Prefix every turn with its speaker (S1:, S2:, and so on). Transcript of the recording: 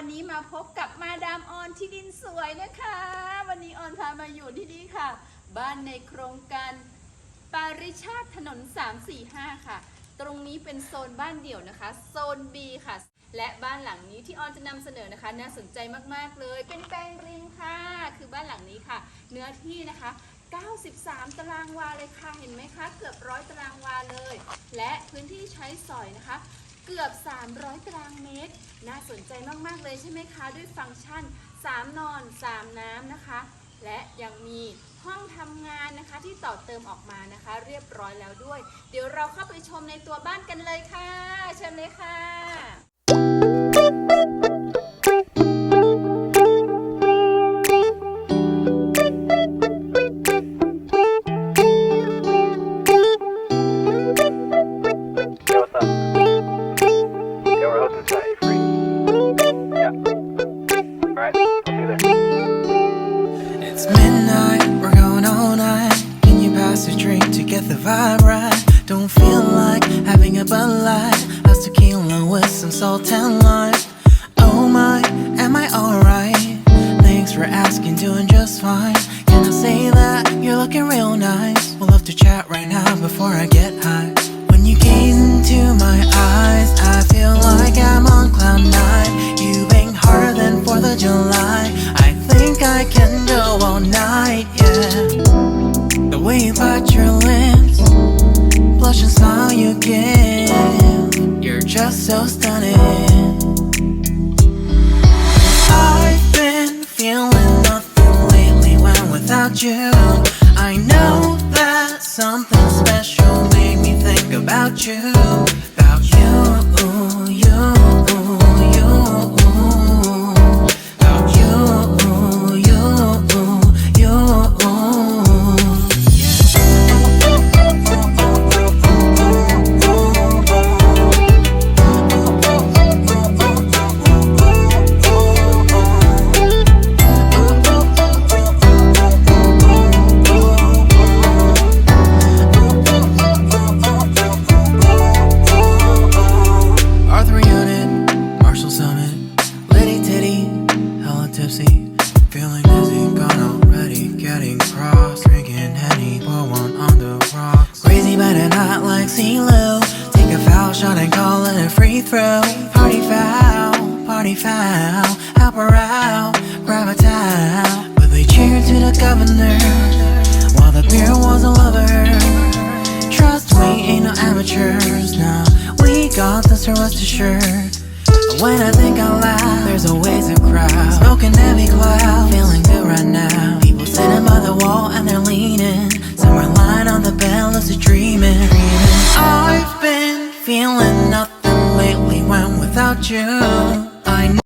S1: วันนี้มาพบกับมาดามออนที่ดินสวยนะคะ วันนี้ออนพามาอยู่ที่นี่ค่ะ บ้านในโครงการปาริชาติถนน 345 ค่ะ ตรงนี้เป็นโซนบ้านเดี่ยวนะคะ โซน B ค่ะ และบ้านหลังนี้ที่ออนจะนำเสนอนะคะ น่าสนใจมากๆเลย เป็นแปลงริมค่ะ คือบ้านหลังนี้ค่ะ เนื้อที่นะคะ93 ตารางวาเลยค่ะ เห็นไหมคะ เกือบร้อยตารางวาเลย และพื้นที่ใช้สอยนะคะ เกือบ 300 ตารางเมตร น่าสนใจมากๆเลยใช่ไหมคะ ด้วยฟังก์ชัน 3 นอน 3 น้ำนะคะ และยังมีห้องทำงานนะคะที่ต่อเติมออกมานะคะ เรียบร้อยแล้วด้วย เดี๋ยวเราเข้าไปชมในตัวบ้านกันเลยค่ะ เชิญเลยค่ะ
S2: It's midnight, we're going all night. Can you pass a drink to get the vibe right? Don't feel like having a Bud Light. How's tequila with some salt and lime? Oh my, am I alright? Thanks for asking, doing just fine. Can I say that you're looking real nice? We'll have to chat right now before I get high. And smile you give. You're just so stunning. I've been feeling nothing lately when without you. I know that something special made me think about you. Cross, drinking Henny, pour one on the rocks. Crazy but not like CeeLo, take a foul shot and call it a free throw. Party foul, party foul, help her out, grab a towel. But they cheered to the governor, while the beer was a lover. Trust we ain't no amateurs, now We got this, rest assured. When I think out loud, there's always a crowd. Smoking heavy I've been feeling nothing lately when without you.